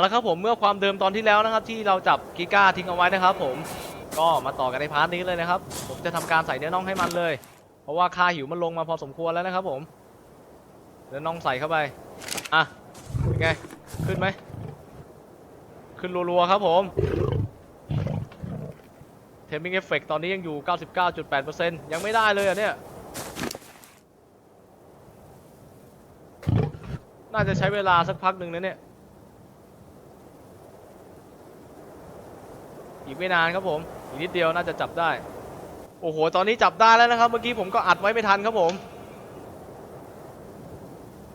าละครับผมเมื่อความเดิมตอนที่แล้วนะครับ ที่เราจับกิก้าทิ้งเอาไว้นะครับ ผมก็มาต่อกันในพาร์ทนี้เลยนะครับ ผมจะทำการใส่เนื้อน่องให้มันเลย เพราะว่าค่าหิวมันลงมาพอสมควรแล้วนะครับ ผมเนื้อน่องใส่เข้าไปอะเป็นไงขึ้นไหมขึ้นรัวๆครับผมเทมมิ่งเอฟเฟกตอนนี้ยังอยู่ 99.8%ยังไม่ได้เลยอะเนี่ยน่าจะใช้เวลาสักพักหนึ่งนะเนี่ย อีกไม่นานครับผม อีกนิดเดียวน่าจะจับได้ โอ้โห ตอนนี้จับได้แล้วนะครับ เมื่อกี้ผมก็อัดไว้ไม่ทันครับผม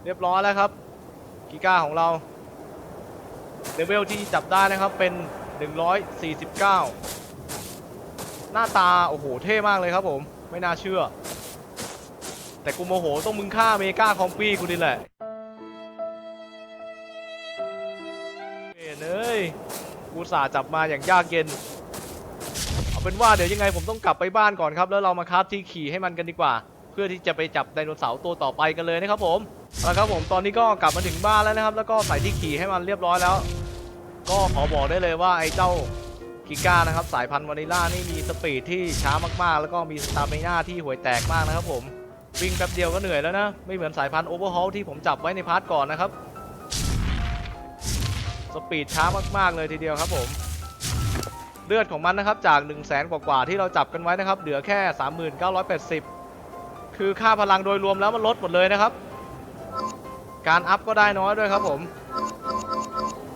เรียบร้อยแล้วครับกิก้าของเราเลเวลที่จับได้นะครับเป็น 149 หน้าตา โอ้โห เท่มากเลยครับผม ไม่น่าเชื่อ แต่กูโมโหต้องมึงฆ่าเมกาคอมปี้กูนี่แหละ กูสาห์จับมาอย่างยากเย็น เอาเป็นว่าเดี๋ยวยังไงผมต้องกลับไปบ้านก่อนครับ แล้วเรามาคราฟที่ขี่ให้มันกันดีกว่า เพื่อที่จะไปจับไดโนเสาร์ตัวต่อไปกันเลยนะครับผมเอาละครับผมตอนนี้ก็กลับมาถึงบ้านแล้วนะครับ แล้วก็ใส่ที่ขี่ให้มันเรียบร้อยแล้ว ก็ขอบอกได้เลยว่าไอ้เจ้ากิก้านะครับสายพันธุ์วานิลล่านี่มีสปีดที่ช้ามากๆ แล้วก็มีสตามิน่าที่ห่วยแตกมากนะครับผมวิ่งแป๊บเดียวก็เหนื่อยแล้วนะ ไม่เหมือนสายพันธุ์โอเวอร์ฮอลที่ผมจับไว้ในพาร์ทก่อนนะครับ สปีดช้ามากๆเลยทีเดียวครับผมเลือดของมันนะครับจาก 1 0 0 0 0แสนกว่าๆที่เราจับกันไว้นะครับ เหลือแค่ 3980 คือค่าพลังโดยรวมแล้วมันลดหมดเลยนะครับ การอัพก็ได้น้อยด้วยครับผม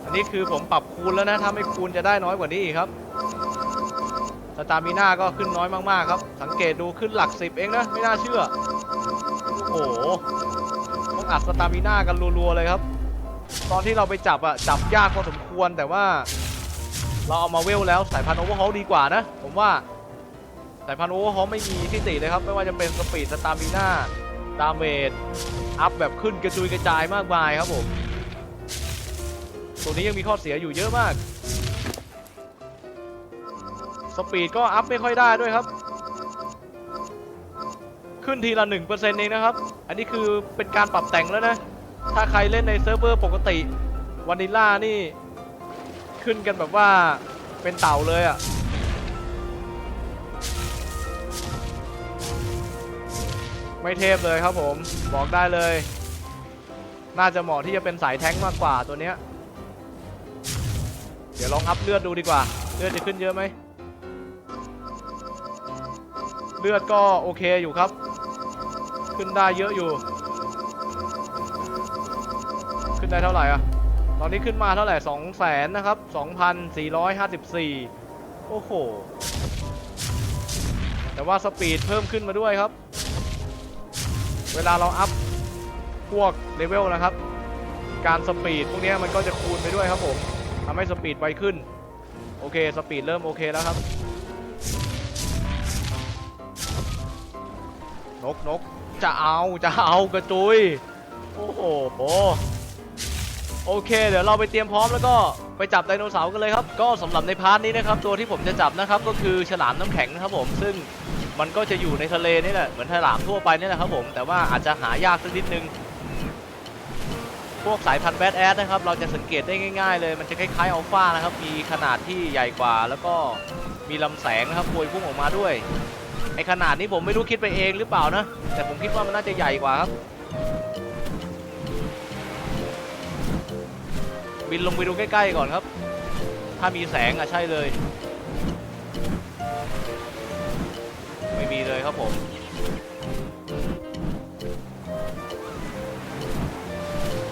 อันนี้คือผมปรับคูณแล้วนะ ถ้าไม่คูณจะได้น้อยกว่านี้อีกครับสตามิน่าก็ขึ้นน้อยมากๆครับ สังเกตดูขึ้นหลักสิบเองนะ ไม่น่าเชื่อ โอ้โหต้องอัดสตามิน่ากันรัวๆเลยครับ ตอนที่เราไปจับอะจับยากพอสมควรแต่ว่า เราเอามาเวลแล้วสายพันธุ์โอเวอร์ฮอลดีกว่านะ ผมว่าสายพันธุ์โอเวอร์ฮอลไม่มีที่ติเลยครับ ไม่ว่าจะเป็นสปีดสตามิน่าดาเมจอัพแบบขึ้นกระจุยกระจายมากมายครับผม ตัวนี้ยังมีข้อเสียอยู่เยอะมาก สปีดก็อัพไม่ค่อยได้ด้วยครับ ขึ้นทีละ1%เองนะครับ อันนี้คือเป็นการปรับแต่งแล้วนะ ถ้าใครเล่นในเซิร์ฟเวอร์ปกติวานิลล่านี่ขึ้นกันแบบว่าเป็นเต่าเลยอะ่ะไม่เทพเลยครับผมบอกได้เลย น่าจะเหมาะที่จะเป็นสายแท้งมากกว่าตัวเนี้ย เดี๋ยวลองอัพเลือดดูดีกว่า เลือดจะขึ้นเยอะไหม เลือดก็โอเคอยู่ครับ ขึ้นได้เยอะอยู่ นได้เท่าไหร่อะ ตอนนี้ขึ้นมาเท่าไหร่2 0 0แสนนะครับ2,454โอ้โห แต่ว่าสปีดเพิ่มขึ้นมาด้วยครับ เวลาเราอัพพวกเลเวลนะครับ การสปีดพวกนี้มันก็จะคูณไปด้วยครับผมทำให้สปีดไวขึ้น โอเค สปีดเริ่มโอเคแล้วครับ นกนกจะเอาจะเอากระจุย โอ้โห โอเค เดี๋ยวเราไปเตรียมพร้อมแล้วก็ไปจับไดโนเสาร์กันเลยครับ ก็สำหรับในพาร์ทนี้นะครับตัวที่ผมจะจับนะครับก็คือฉลามน้ำแข็งนะครับผมซึ่งมันก็จะอยู่ในทะเลนี่แหละเหมือนฉลามทั่วไปนี่แหละครับผมแต่ว่าอาจจะหายากสักนิดนึงพวกสายพันธุ์แบดแอดนะครับเราจะสังเกตได้ง่ายๆ เลยมันจะคล้ายๆอัลฟานะครับมีขนาดที่ใหญ่กว่า แล้วก็มีลำแสงนะครับพวยพุ่งออกมาด้วยไอขนาดนี้ผมไม่รู้คิดไปเองหรือเปล่านะ แต่ผมคิดว่ามันน่าจะใหญ่กว่าครับ บินลงไปดูใกล้ๆก่อนครับ ถ้ามีแสงอะใช่เลย ไม่มีเลยครับผม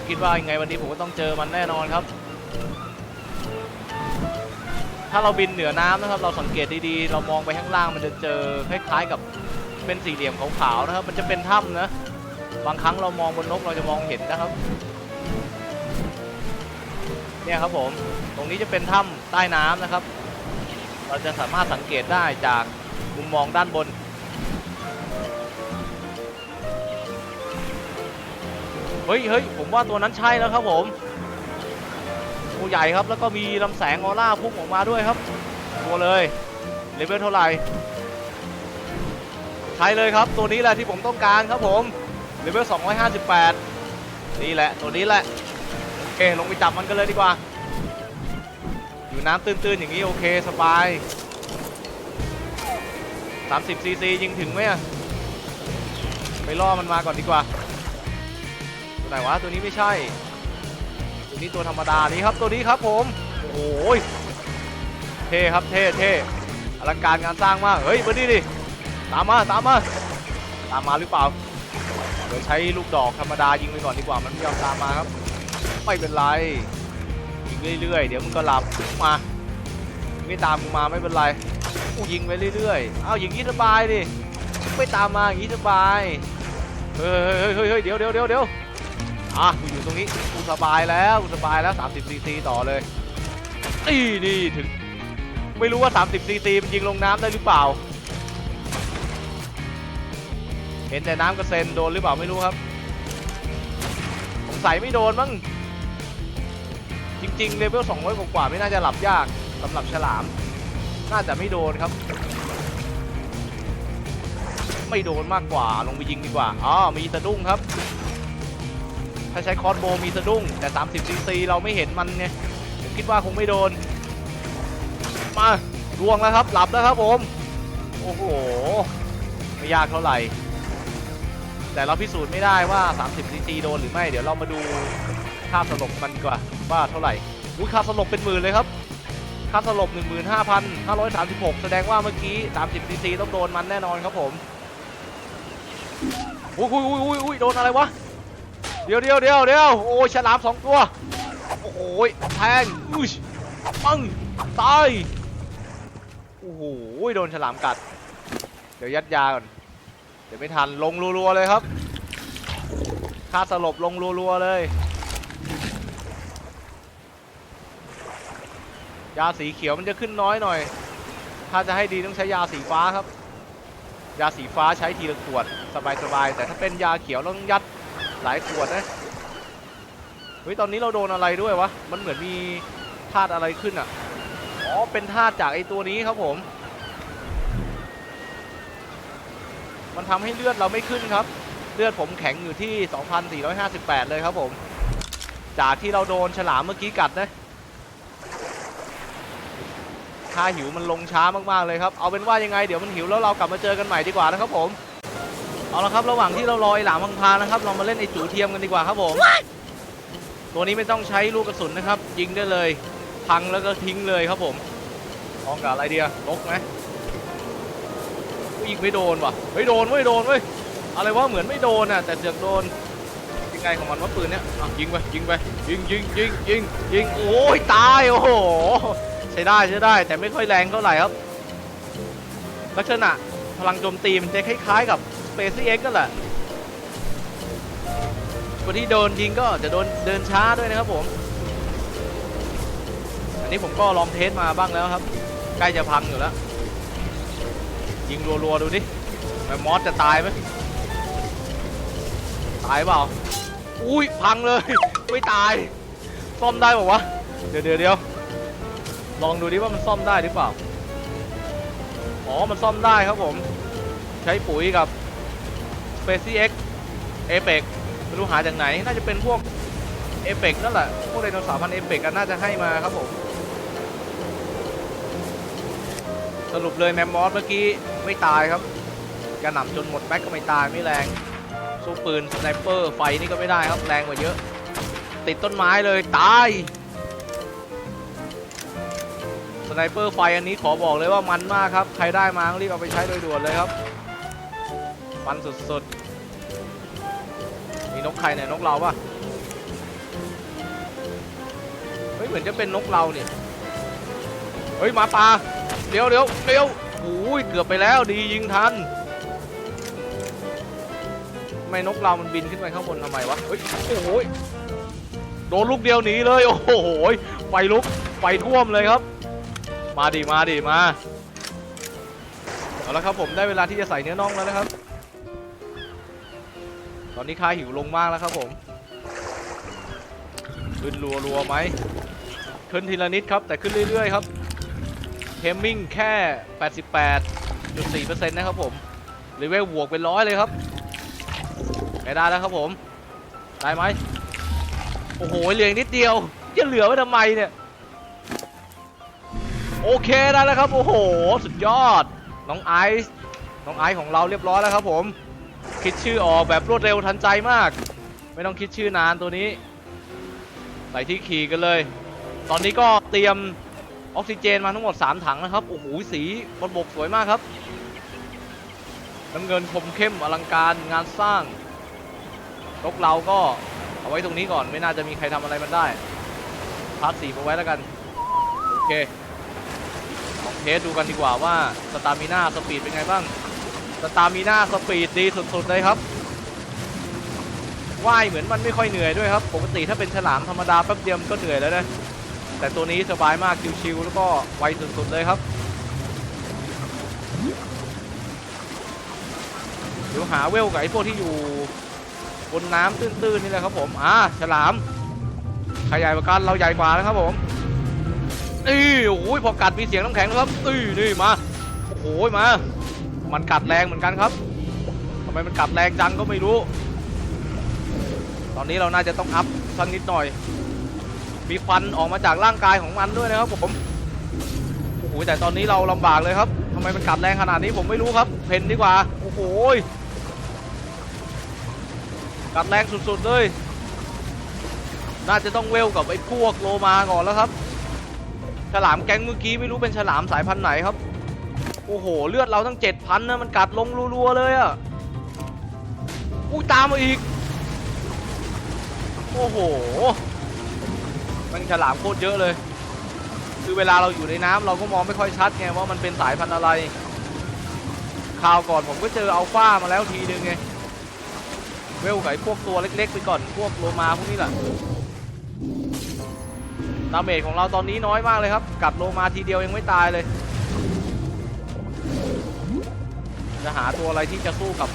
คิดว่ายังไงวันนี้ผมก็ต้องเจอมันแน่นอนครับ ถ้าเราบินเหนือน้ำนะครับ เราสังเกตดีๆ เรามองไปข้างล่างมันจะเจอคล้ายๆกับเป็นสี่เหลี่ยมขาวๆนะครับ มันจะเป็นถ้ำนะ บางครั้งเรามองบนนกเราจะมองเห็นนะครับ เนี่ยครับผม ตรงนี้จะเป็นถ้ำใต้น้ำนะครับ เราจะสามารถสังเกตได้จากมุมมองด้านบน เฮ้ยเฮ้ยผมว่าตัวนั้นใช่แล้วครับผมตัวใหญ่ครับแล้วก็มีลำแสงออร่าพุ่งออกมาด้วยครับตัวเลยเลเวลเท่าไหร่ใช่เลยครับตัวนี้แหละที่ผมต้องการครับผมเลเวล258 นี่แหละตัวนี้แหละ เคลงไปจับมันกันเลยดีกว่า อยู่น้ำตื้นๆอย่างนี้โอเคสบาย30ซีซียิงถึงไหมอะไปล่อมันมาก่อนดีกว่า ตัวไหนวะตัวนี้ไม่ใช่ ตัวนี้ตัวธรรมดานี้ครับตัวนี้ครับผม โอ้ยเท่ครับเท่เท่อลังการงานสร้างมาก เฮ้ยมาดิดิตามมาตามมาตามมาหรือเปล่า เดี๋ยวใช้ลูกดอกธรรมดายิงไปก่อนดีกว่ามันไม่ยอมตามมาครับ ไม่เป็นไรยิงเรื่อยๆ เดี๋ยวมันก็หลับมาไม่ตามกูมาไม่เป็นไรกูยิงไปเรื่อยๆเอาอย่างนี้สบายดิไม่ตามมาอย่างนี้สบายเฮ้ยเฮ้ยเฮ้ยเฮ้ยเดี๋ยวเดี๋ยวเดี๋ยวเดี๋ยวอะกูอยู่ตรงนี้กูสบายแล้วกูสบายแล้ว30ซีซีต่อเลยนี่นี่ถึงไม่รู้ว่า 30ซีซีมันยิงลงน้ำได้หรือเปล่า เห็นแต่น้ำกระเซ็นโดนหรือเปล่าไม่รู้ครับสงสัยไม่โดนมั้ง จริงๆเลเวล200 กว่าๆไม่น่าจะหลับยากสำหรับฉลาม น่าจะไม่โดนครับ ไม่โดนมากกว่าลงไปยิงดีกว่าอ๋อมีสะดุ้งครับ ถ้าใช้คอร์สโบว์มีสะดุ้ง แต่ 30ซีซีเราไม่เห็นมันไงผมคิดว่าคงไม่โดน มาดวงแล้วครับ หลับแล้วครับผม โอ้โห ไม่ยากเท่าไหร่ แต่เราพิสูจน์ไม่ได้ว่า 30ซีซีโดนหรือไม่ เดี๋ยวเรามาดู ค่าสลบมันดีกว่าว่าเท่าไหร่อุ้ยค่าสลบเป็นหมื่นเลยครับ ค่าสลบ 15,536 แสดงว่าเมื่อกี้ 30ซีซีต้องโดนมันแน่นอนครับผมอุ้ยอุ้ยอุ้ยอุ้ยอุ้ยโดนอะไรวะ เดี๋ยวเดี๋ยวเดี๋ยวเดี๋ยวโอ้ยฉลามสองตัว โอ้โหแทงอุ้ยปังตายโอ้โหโดนฉลามกัด เดี๋ยวยัดยาก่อน เดี๋ยวไม่ทันลงรัวๆเลยครับ ค่าสลบลงรัวๆเลย ยาสีเขียวมันจะขึ้นน้อยหน่อย ถ้าจะให้ดีต้องใช้ยาสีฟ้าครับ ยาสีฟ้าใช้ทีละขวดสบายๆแต่ถ้าเป็นยาเขียวต้องยัดหลายขวดนะเฮ้ยตอนนี้เราโดนอะไรด้วยวะมันเหมือนมีธาตุอะไรขึ้นอะอ๋อเป็นธาตุจากไอตัวนี้ครับผม มันทำให้เลือดเราไม่ขึ้นครับ เลือดผมแข็งอยู่ที่ 2,458 เลยครับผม จากที่เราโดนฉลามเมื่อกี้กัดนะาหิวมันลงช้ามากๆเลยครับ เอาเป็นว่ายังไงเดี๋ยวมันหิวแล้วเรากลับมาเจอกันใหม่ดีกว่านะครับผม เอาละครับระหว่างที่เรารอไอหลามพังพานะครับ เรามาเล่นไอจูเทียมกันดีกว่าครับผม ตัวนี้ไม่ต้องใช้ลูกกระสุนนะครับ ยิงได้เลย พังแล้วก็ทิ้งเลยครับผมลองกับอะไรเดียนกไหมอุ๊ยยิงไม่โดนว่ะเฮ้ยโดนเว้ยโดนเว้ยอะไรวะเหมือนไม่โดนอะแต่เสือกโดนยังไงของมันว่าปืนเนี้ยยิงไปยิงไปยิงยิงยิงยิงยิงโอ้ยตายโอ้โห ช้ได้ใช้ได้ แต่ไม่ค่อยแรงเท่าไหร่ครับ ลักษณะพลังโจมตีมันจะคล้ายๆกับ SpaceX ก็แหละคนที่โดนยิงก็จะโดนเดินช้าด้วยนะครับผม อันนี้ผมก็ลองเทสมาบ้างแล้วครับ ใกล้จะพังอยู่แล้ว ยิงรัวๆดูดิแมมมอสจะตายไหมตายเปล่า อุ้ยพังเลย ไม่ตาย ซ่อมได้บอกวะเดี๋ยวเดี๋ยวเดี๋ยว ลองดูดิว่ามันซ่อมได้หรือเปล่า อ๋อ มันซ่อมได้ครับผม ใช้ปุ๋ยกับ SpaceX Apex ไม่รู้หาจากไหน น่าจะเป็นพวกเอเปกนั่นแหละ พวกไดโนเสาร์พันเอเปกกันน่าจะให้มาครับผม สรุปเลยแมมมอสเมื่อกี้ไม่ตายครับ กระหน่ำจนหมดแม็กก็ไม่ตายไม่แรง สู้ปืนสไนเปอร์ไฟนี่ก็ไม่ได้ครับแรงกว่าเยอะ ติดต้นไม้เลยตาย สไนเปอร์ไฟอันนี้ขอบอกเลยว่ามันมากครับ ใครได้มาต้องรีบเอาไปใช้โดยด่วนเลยครับ มันสุดๆ มีนกใครเนี่ยนกเราปะเฮ้ยเหมือนจะเป็นนกเราเนี่ยเฮ้ยหมาป่าเดี๋ยวเดี๋ยวเดี๋ยวโอ้ยเกือบไปแล้วดียิงทันทำไมนกเรามันบินขึ้นไปข้างบนทำไมวะเฮ้ยโอ้โหยโดนลูกเดียวหนีเลยโอ้โหไฟลุกไฟท่วมเลยครับ มาดิมาดิมาเอาละครับผมได้เวลาที่จะใส่เนื้อน่องแล้วนะครับ ตอนนี้ค่าหิวลงมากแล้วครับผมขึ้นรัวรัวไหมขึ้นทีละนิดครับ แต่ขึ้นเรื่อยๆครับเทมมิ่งแค่ 88.4%นะครับผมเลเวลบวกเป็นร้อยเลยครับไม่ได้แล้วครับผม ได้ไหมโอ้โหเหลืออีกนิดเดียวจะเหลือไว้ทำไมเนี่ย โอเคได้แล้วครับ โอ้โห สุดยอด น้องไอซ์น้องไอซ์ของเราเรียบร้อยแล้วครับผม คิดชื่อออกแบบรวดเร็วทันใจมาก ไม่ต้องคิดชื่อนานตัวนี้ใส่ที่ขี่กันเลย ตอนนี้ก็เตรียมออกซิเจนมาทั้งหมด 3 ถังนะครับ โอ้โห สีบนบกสวยมากครับ น้ำเงินคมเข้มอลังการงานสร้างรกเราก็เอาไว้ตรงนี้ก่อน ไม่น่าจะมีใครทำอะไรมันได้พาร์ทสีมาไว้แล้วกัน โอเค ทสดูกันดีกว่าว่าสตามิน่าสปีดเป็นไงบ้างสตามิน่าสปีดดีสุดๆเลยครับว่ายเหมือนมันไม่ค่อยเหนื่อยด้วยครับ ปกติถ้าเป็นฉลามธรรมดาแป๊บเดียวมันก็เหนื่อยแล้วนะแต่ตัวนี้สบายมากชิวๆแล้วก็ไวสุดๆเลยครับเดี๋ยวหาเวลกับไอ้พวกที่อยู่บนน้ำตื้นๆนี่แหละครับผมอ่าฉลามใครใหญ่กากันเราใหญ่กว่านะครับผม นี่โอ้ยพอกัดมีเสียงน้ำแข็งนะครับนี่นี่มาโอ้โหมา มันกัดแรงเหมือนกันครับทำไมมันกัดแรงจังก็ไม่รู้ ตอนนี้เราน่าจะต้องอัพสักนิดหน่อย มีควันออกมาจากร่างกายของมันด้วยนะครับผมโอ้โหแต่ตอนนี้เราลำบากเลยครับทำไมมันกัดแรงขนาดนี้ผมไม่รู้ครับเพนดีกว่าโอ้โหกัดแรงสุดๆเลย น่าจะต้องเวลกับไอ้พวกโลมาก่อนแล้วครับ ฉลามแก๊งเมื่อกี้ไม่รู้เป็นฉลามสายพันธุ์ไหนครับ โอ้โห เลือดเราตั้งเจ็ดพันนะมันกัดลงรัวๆเลยอะอุ้ยตามมาอีก โอ้โห มันฉลามโคตรเยอะเลย คือเวลาเราอยู่ในน้ำเราก็มองไม่ค่อยชัดไงว่ามันเป็นสายพันธุ์อะไรคราวก่อนผมก็เจออัลฟามาแล้วทีนึงไง เวลไอ้พวกตัวเล็กๆไปก่อนพวกโลมาพวกนี้แหละ ดาเมจของเราตอนนี้น้อยมากเลยครับ กัดโลมาทีเดียวยังไม่ตายเลย จะหาตัวอะไรที่จะสู้กับ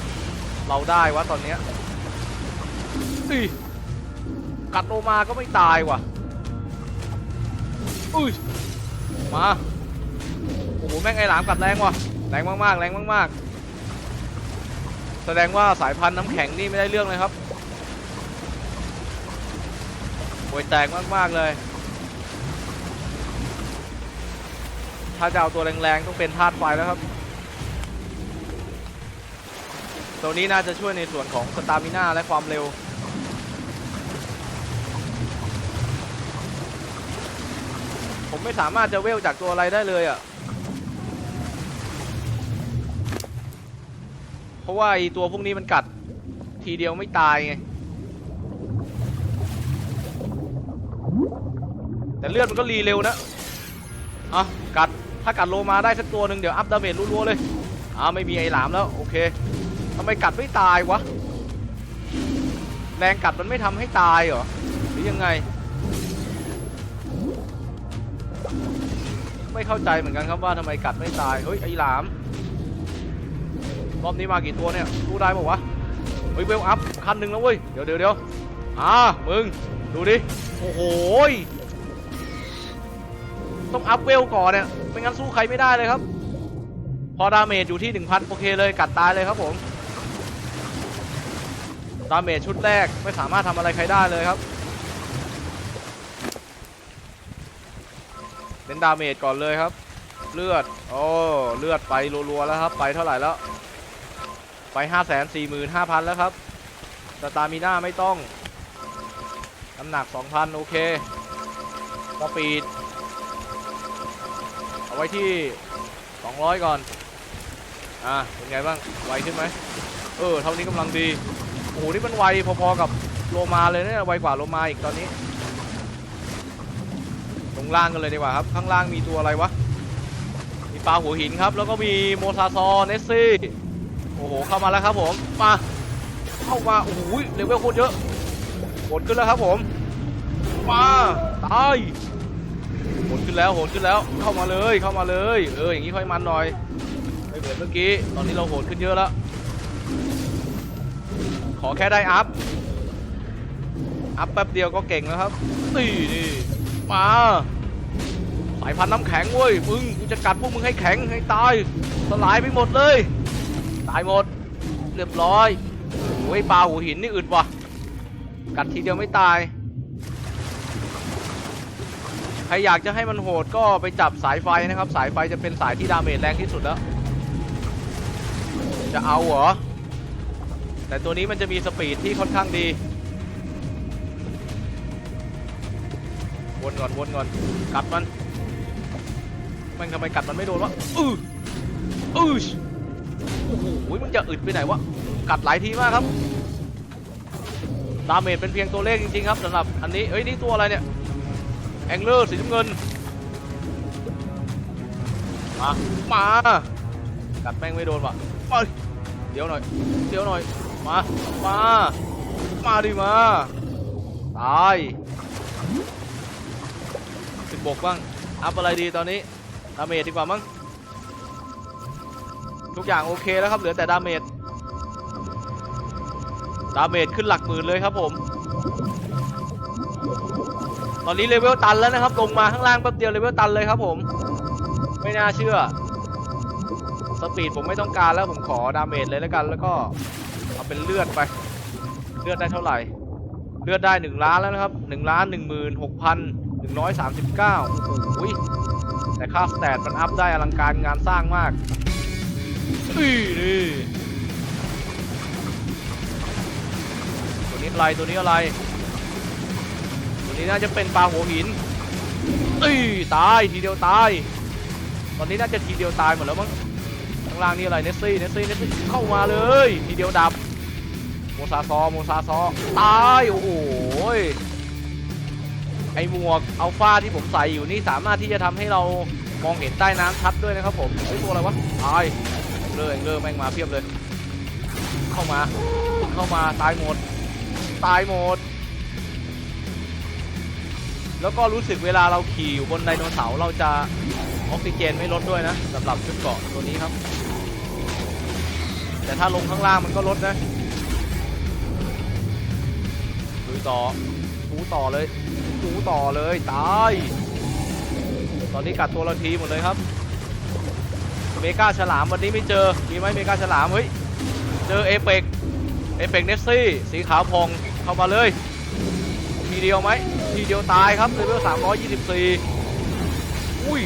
เราได้วะตอนเนี้ยอีกัดโลมาก็ไม่ตายว่ะ อุ้ย มา โอ้โห แม่งไอหลามกัดแรงว่ะ แรงมากๆ แรงมากๆ แสดงว่าสายพันธุ์น้ำแข็งนี่ไม่ได้เรื่องเลยครับโวยแตกมากๆเลย ถ้าจะเอาตัวแรงๆต้องเป็นธาตุไฟแล้วครับ ตัวนี้น่าจะช่วยในส่วนของสตามิน่าและความเร็ว ผมไม่สามารถจะเวลจากตัวอะไรได้เลยอะ่ะ เพราะว่าไอตัวพวกนี้มันกัดทีเดียวไม่ตายไงแต่เลือดมันก็รีเร็วนะอะกัด ถ้ากัดโลมาได้สักตัวหนึ่งเดี๋ยวอัพดาเมจรัวๆเลยอ่าไม่มีไอ้หลามแล้วโอเคทำไมกัดไม่ตายวะแรงกัดมันไม่ทำให้ตายเหรอหรือยังไง ไม่เข้าใจเหมือนกันครับว่าทำไมกัดไม่ตายเฮ้ยไอ้หลามรอบนี้มากี่ตัวเนี่ยสู้ได้ป่าวะเฮ้ยเวลอัพคันหนึ่งแล้วเว้ยเดี๋ยวเดี๋ยวเดี๋ยวอ่ามึงดูดิโอ้โหย ต้องอัพเวลก่อนเนี่ยไม่งั้นสู้ใครไม่ได้เลยครับ พอดาเมจอยู่ที่ 1,000 โอเคเลยกัดตายเลยครับผม ดาเมจชุดแรกไม่สามารถทำอะไรใครได้เลยครับเน้นดาเมจก่อนเลยครับ เลือดโอ้เลือดไปรัวๆแล้วครับ ไปเท่าไหร่แล้ว ไป 5 4 5 0 0 0 แล้วครับสตามิน่าไม่ต้องน้ำหนัก 2,000 โอเค สปีด ว้ที่ 200 ก่อน อะเป็นไงบ้าง ไวขึ้นไหม เออ เท่านี้กำลังดี โอ้โห นี่มันไวพอๆกับโลมาเลยเนี่ย ไวกว่าโลมาอีกตอนนี้ ลงล่างกันเลยดีกว่าครับ ข้างล่างมีตัวอะไรวะ มีปลาหัวหินครับ แล้วก็มีโมซาซอเนสซี่ โอ้โห เข้ามาแล้วครับผม มา เข้ามา โอ้โหเลเวลโคตรเยอะโหดขึ้นแล้วครับผม มา ตาย ขึ้นแล้วโหดขึ้นแล้วเข้ามาเลยเข้ามาเลยเอออย่างนี้ค่อยมันหน่อยไม่เหมือนเมื่อกี้ตอนนี้เราโหดขึ้นเยอะแล้วขอแค่ได้อัพอัพแป๊บเดียวก็เก่งแล้วครับนี่นี่มาสายพันธุ์น้ำแข็งเว้ยมึงกูจะกัดพวกมึงให้แข็งให้ตายสลายไปหมดเลย ตายหมดเรียบร้อยโอ้ยปลาหัวหินนี่อึดว่ะกัดทีเดียวไม่ตาย รอยากจะให้มันโหดก็ไปจับสายไฟนะครับ สายไฟจะเป็นสายที่ดาเมจแรงที่สุดแล้ว จะเอาเหรอ แต่ตัวนี้มันจะมีสปีดที่ค่อนข้างดี วนก่อนวนก่อน กัดมัน มันทำไมกัดมันไม่โดนวะ อืออือโอ้โหมึงจะอึดไปไหนวะ กัดหลายทีมากครับ ดาเมจเป็นเพียงตัวเลขจริงๆครับสำหรับอันนี้เอ้ย นี่ตัวอะไรเนี่ย องเลอร์สีน้ำเงิน มา มากัดแม่งไม่โดนวะมาเดี๋ยวหน่อยเดี๋ยวหน่อย มา มา มาดิมา ตายสิบบกบ้าง อัพอะไรดีตอนนี้ ดาเมจดีกว่ามั้ง ทุกอย่างโอเคแล้วครับ เหลือแต่ดาเมจ ดาเมจขึ้นหลักหมื่นเลยครับผม ตอนนี้เลเวลตันแล้วนะครับ ลงมาข้างล่างแป๊บเดียวเลเวลตันเลยครับผม ไม่น่าเชื่อ สปีดผมไม่ต้องการแล้วผมขอดาเมจเลยแล้วกัน แล้วก็เอาเป็นเลือดไป เลือดได้เท่าไหร่ เลือดได้1ล้านแล้วนะครับ1ล้าน1 6 1 3 9โอ้โหแต่ค่าสแตทมันอัพได้อลังการงานสร้างมากนี่นี่ตัวนี้อะไรตัวนี้อะไร วนี้น่าจะเป็นปลาหัวหินเอ้ยตายทีเดียวตาย ตอนนี้น่าจะทีเดียวตายหมดแล้วมั้งข้างล่างนี่อะไรเนสซี่เนสซี่เนสซี่เข้ามาเลย ทีเดียวดับโมซาซอโมซาซอตายโอ้โหยไอหมวกอัลฟาที่ผมใส่อยู่นี่สามารถที่จะทำให้เรามองเห็นใต้น้ำชัดด้วยนะครับผมไอตัวอะไรวะตายเลยเลยแม่งมาเพียบเลย เข้ามา เข้ามาตายหมด ตายหมด แล้วก็รู้สึกเวลาเราขี่อยู่บนไดโนเสาร์เราจะออกซิเจนไม่ลดด้วยนะสำหรับชุดเกาะตัวนี้ครับ แต่ถ้าลงข้างล่างมันก็ลดนะดูต่อดูต่อเลยดูต่อเลยตายตอนนี้กัดตัวละทีหมดเลยครับ เมกาฉลามวันนี้ไม่เจอมีไหมเมกาฉลามเฮ้ยเจอเอเปกเอเปกเนสซี่สีขาวพองเข้ามาเลยทีเดียวไหม ทีเดียวตายครับเลเวล324 อุ้ย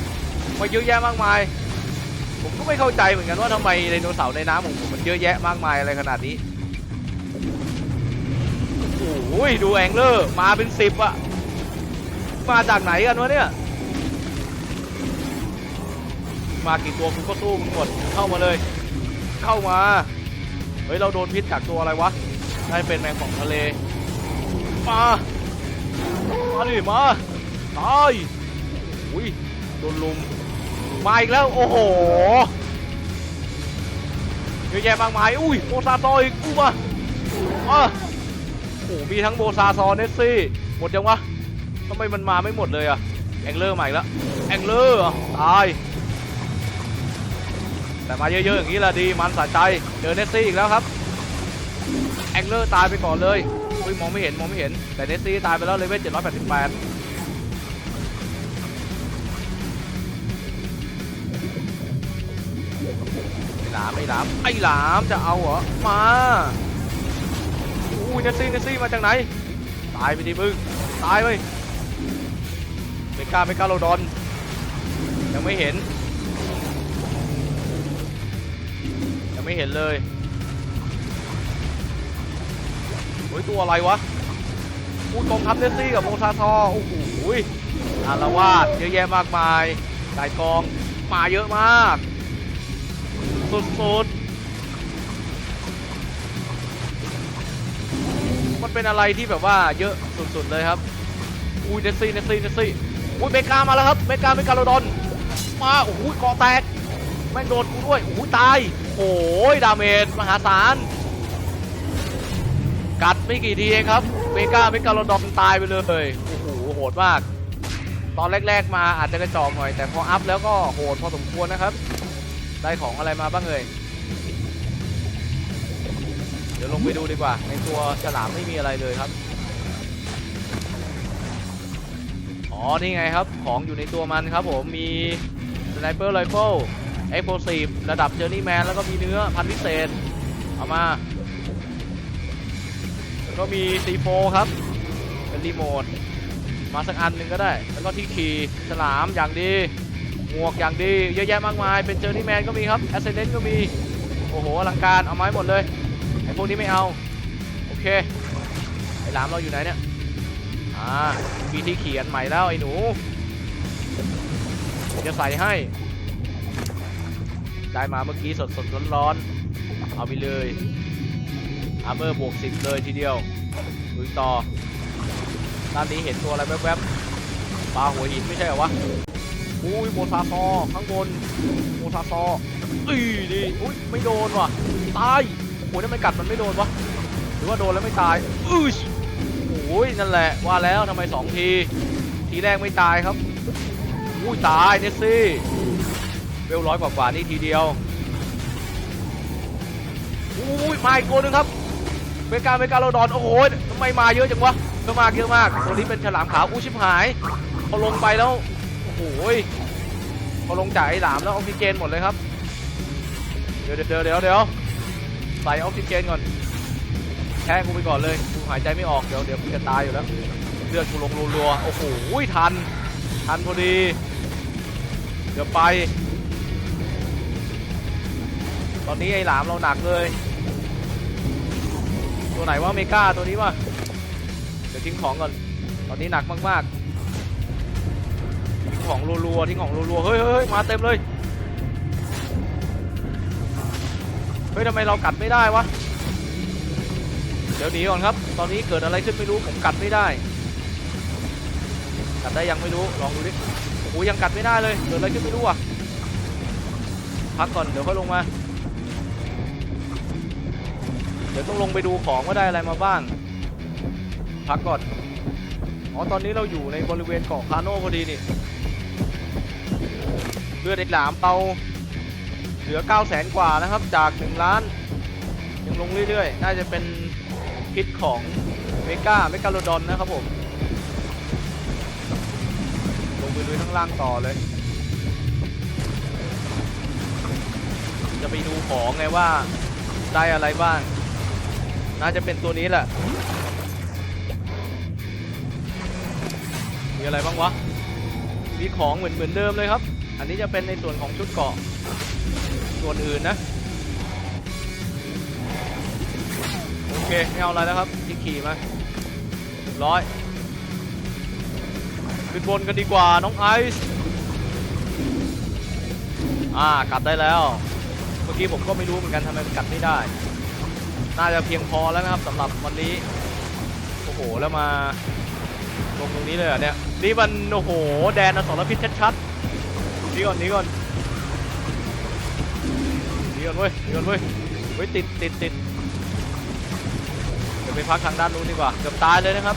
มาเยอะแยะมากมาย ผมก็ไม่เข้าใจเหมือนกันว่าทำไมไดโนเสาร์ในน้ำของผมมันเยอะแยะมากมายอะไรขนาดนี้ โอ้ยดูแองเลอร์มาเป็นสิบอะมาจากไหนกันวะเนี่ย มากี่ตัวคุณก็สู้มันหมดเข้ามาเลย เข้ามา เฮ้ยเราโดนพิษจากตัวอะไรวะ ได้เป็นแมงของทะเลมา มาดิมาตายอุ้ยโดนลุมมาอีกแล้วโอ้โหเยอะแยะมากมายอุ้ยโบซาซออีกอู้มาอะโอ้มีทั้งโบซาซอเนสซี่หมดยังวะทำไมมันมาไม่หมดเลยอะแองเลอร์ใหม่แล้วแองเลอร์ตายแต่มาเยอะๆอย่างนี้ละดีมันสะใจเจอเนสซี่อีกแล้วครับแองเลอร์ตายไปก่อนเลย อุ้ยมองไม่เห็นมองไม่เห็น แต่เนสซี่ตายไปแล้วเลเวล788ไอ้หลามไอ้หลามไอ้หลามจะเอาเหรอ มาอู้ยเนสซี่เนสซี่มาจากไหน ตายไปดิมึง ตายไปเมกาเมกาโลดอน ยังไม่เห็น ยังไม่เห็นเลย โอ้ยตัวอะไรวะอู้กองทัพเนสซี่กับโมซาทอโอ้โหยอารวาสเยอะแยะมากมายสายกองมาเยอะมาก สุดๆ มันเป็นอะไรที่แบบว่าเยอะสุดๆเลยครับ อุ้ยเนสซี่เนสซี่เนสซี่อุ้ยเมกามาแล้วครับ เมกาเมกาโลดอน มาโอ้โหเกาะแตกแม่งโดนกูด้วยโอ้โหตาย โอ้ยดาเมจมหาศาล กัดไม่กี่ทีเองครับ เมกาเมกาโลดอนตายไปเลยโอ้โหโหดมาก ตอนแรก ๆ มาอาจจะกระจอกหน่อย แต่พออัพแล้วก็โหดพอสมควรนะครับ ได้ของอะไรมาบ้างเอ่ยเดี๋ยวลงไปดูดีกว่า ในตัวฉลามไม่มีอะไรเลยครับอ๋อนี่ไงครับของอยู่ในตัวมันครับผมมีสไนเปอร์ไรเฟิลเอ็กโพซีฟระดับเจอร์นี่แมนแล้วก็มีเนื้อพันธุ์พิเศษ เอามา ก็มี C4 ครับเป็นรีโมทมาสักอันหนึ่งก็ได้ แล้วก็ที่ขี่ฉลามอย่างดีหมวกอย่างดีเยอะแยะมากมาย เป็นเจอร์นี่แมนก็มีครับแอสเซนเดนก็มี โอ้โหอลังการเอาไม้หมดเลยไอ้พวกนี้ไม่เอา โอเคไอ้หลามเราอยู่ไหนเนี่ยอ่ามีที่เขียนใหม่แล้วไอ้หนูจะใส่ให้ ได้มาเมื่อกี้สดสดร้อนๆเอาไปเลย อาร์เมอร์บวกสิบเลยทีเดียวลุยต่อด้านนี้เห็นตัวอะไรแวบๆปลาหัวหินไม่ใช่เหรอวะอุ้ยโมซาซอข้างบนโมซาซออีดีอุ้ยไม่โดนว่ะตายโอ้ยทำไมกัดมันไม่โดนวะหรือว่าโดนแล้วไม่ตายอือโอ้ยนั่นแหละว่าแล้วทำไมสองทีทีแรกไม่ตายครับอุ้ยตายเนสซี่เวลร้อยกว่าๆนี่ทีเดียวอุ้ยมาอีกตัวนึงครับ เมกาเมกาโลดอนโอ้โหทำไมมาเยอะจังวะก็มาเยอะมากตัวนี้เป็นฉลามขาวอู้ชิบหายพอลงไปแล้วโอ้โหยพอลงจากไอ้หลามแล้วออกซิเจนหมดเลยครับ เดี๋ยวเดี๋ยวเดี๋ยวเดี๋ยวใส่ออกซิเจนก่อนแช่กูไปก่อนเลยกูหายใจไม่ออกเดี๋ยวเดี๋ยวกูจะตายอยู่แล้วเลือดกูลงรัวๆโอ้โหทัน ทันพอดี เดี๋ยวไป ตอนนี้ไอ้หลามเราหนักเลย ตัวไหนว่าเมกาตัวนี้วะเดี๋ยวทิ้งของก่อน ตอนนี้หนักมากๆ ทิ้งของรัวๆ ทิ้งของรัวๆ เฮ้ยเฮ้ยมาเต็มเลย เฮ้ยทำไมเรากัดไม่ได้วะ เดี๋ยวหนีก่อนครับ ตอนนี้เกิดอะไรขึ้นไม่รู้ ผมกัดไม่ได้ กัดได้ยังไม่รู้ ลองดูดิ โอ้โหยังกัดไม่ได้เลย เกิดอะไรขึ้นไม่รู้อะ พักก่อน เดี๋ยวค่อยลงมา ดี๋ยวต้องลงไปดูของว่าได้อะไรมาบ้าง พักก่อน อ๋อ ตอนนี้เราอยู่ในบริเวณเกาะคาโน่พอดีนี่ เลือดไอ้หลามเราเหลือ 9 0 0แสนกว่านะครับ จาก 1 ล้าน ยังลงเรื่อยๆ น่าจะเป็นพิษของเมกาเมกาโลดอนนะครับผม ลงไปลุยข้างล่างต่อเลย จะไปดูของไงว่าได้อะไรบ้าง น่าจะเป็นตัวนี้แหละ มีอะไรบ้างวะ มีของเหมือนเหมือนเดิมเลยครับ อันนี้จะเป็นในส่วนของชุดเกาะ ส่วนอื่นนะ โอเคไม่เอาอะไรแล้วครับที่ขี่มาร้อยขึ้นบนกันดีกว่าน้องไอซ์อ่ากัดได้แล้ว เมื่อกี้ผมก็ไม่รู้เหมือนกันทำไมมันกัดไม่ได้ น่าจะเพียงพอแล้วนะครับสำหรับวันนี้ โอ้โห แล้วมาลงตรงนี้เลยเนี่ย นี่มันโอ้โห แดนอสรพิษชัดๆนี่ก่อนนี่ก่อนนี่ก่อนเว้ยนี่ก่อนเว้ยเว้ยติดติดติดเดี๋ยวไปพักทางด้านนู้นดีกว่า เกือบตายเลยนะครับ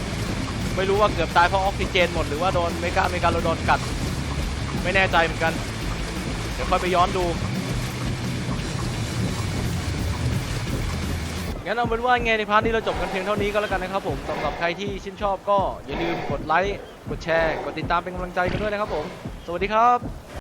ไม่รู้ว่าเกือบตายเพราะออกซิเจนหมดหรือว่าโดนเมกาเมกาโลโดนกัด ไม่แน่ใจเหมือนกัน เดี๋ยวค่อยไปย้อนดู งั้นเอาเป็นว่าไงในพาร์ทนี้เราจบกันเพียงเท่านี้ก็แล้วกันนะครับผมสำหรับใครที่ชื่นชอบก็อย่าลืมกดไลค์ กดแชร์ กดติดตามเป็นกำลังใจกันด้วยนะครับผม สวัสดีครับ